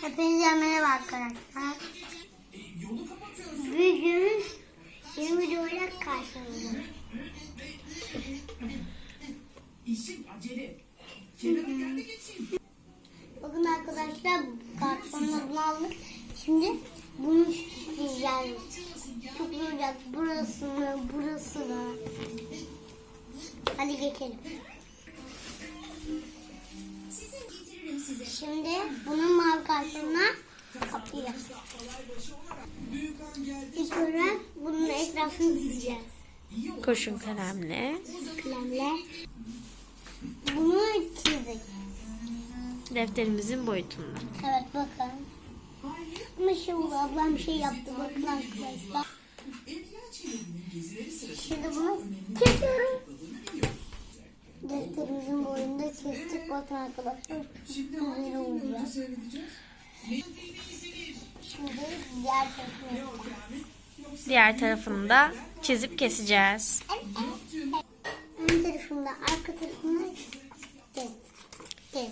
Hepinize merhaba arkadaşlar. Bugün yeni videoyla karşınızdayım. Bugün arkadaşlar kartonlarını aldık. Şimdi bunu süsleyeceğiz. Çok olacak. Burası mı, burası mı? Hadi geçelim. Şimdi bunun mavi kartonuna kaplayacağız. İlk olarak bunun etrafını dizeceğiz. Kurşun kalemle Kalemle. Bunu çizdik. defterimizin boyutunda. Evet bakın. Ama şimdi ablam bir şey yaptı bakın arkadaşlar. Şimdi bunu kesiyorum. Defterimizin boyunda kestik bakın arkadaşlar. Güzel olacak. Şimdi diğer tarafını. Diğer tarafını da çizip keseceğiz. Ön tarafında arka tarafında kes. Kes.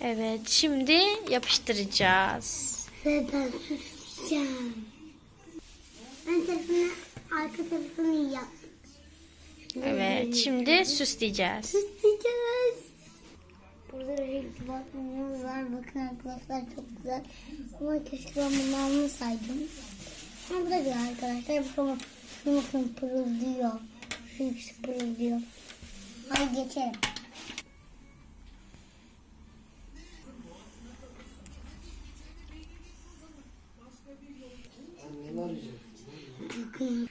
Evet, şimdi yapıştıracağız. Ve ben süsleyeceğim. Ön tarafını arka tarafını yap. Evet, şimdi süsleyeceğiz. Süsleyeceğiz. Burada renkli bakmamız var. Bakın arkadaşlar çok güzel. Ama keşke ben bunu almasaydım. Ama bu da güzel arkadaşlar. Bakın, şunu bakın pırıldıyor. Şu ikisi pırıldıyor. Hadi geçelim. Bakın.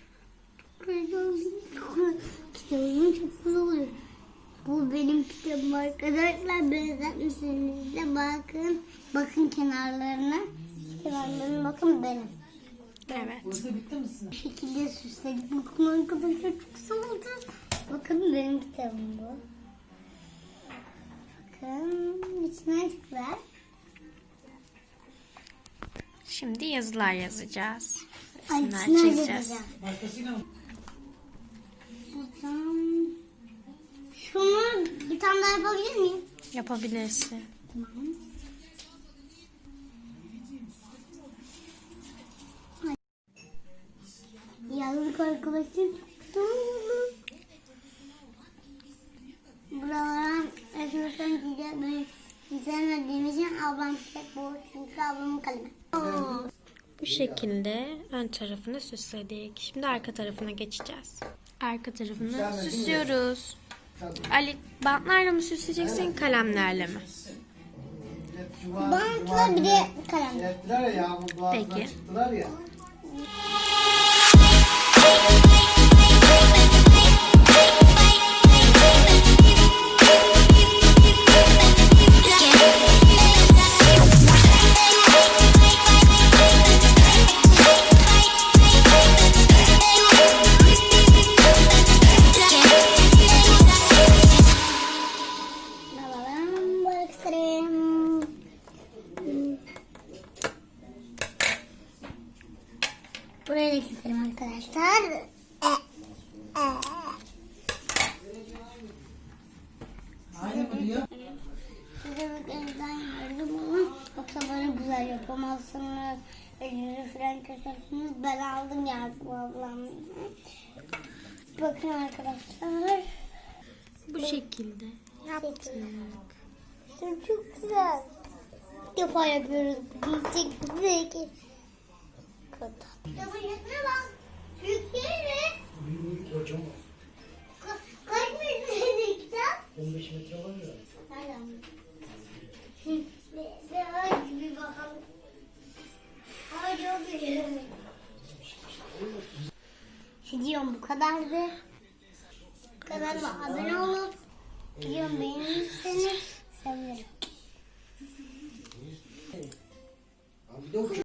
Kitabım çok güzel oluyor. Bu benim kitabım arkadaşlar. Benzetmişsiniz de bakın. Bakın kenarlarına. Kenarlarına bakın benim. Evet. Bu şekilde süsledik. Bakın arkadaşlar çok güzel oldu. Bakın benim kitabım bu. Bakın içine tıklar. Şimdi yazılar yazacağız. Resimler çizeceğiz. yazacağım. Buradan bir tane daha yapabilir miyim? Yapabilirsin. Tamam. Arkadaşlar. Tamam. Buralara arkadaşlar güzel böyle çizemediğim için ablam tek bu çünkü ablamın kalemi. Bu şekilde ön tarafını süsledik. Şimdi arka tarafına geçeceğiz. Arka tarafını süslüyoruz. Ali bantlarla mı süsleyeceksin kalemlerle mi? Bantla bir de kalem. Ettiler ya yağmur doğasına Peki. Buraya da keselim arkadaşlar. E, e. Size bir elimden yardım olun. Yoksa böyle güzel yapamazsınız. Elinizi fren kesersiniz. Ben aldım yardım ablamdan. Bakın arkadaşlar. Bu şekilde yaptık. Çok, çok güzel. İlk defa yapıyoruz. Çok güzel ki. Kitabın yüzüne bak. Büyük değil mi? Büyük hocam. Ka- Kaç metreydi kitap? 15 metre var ya. Nereden? Bir, bir ay bir bakalım. Ay çok iyi. Videom bu kadardı. Kanalıma abone olup videomu beğenirseniz sevinirim.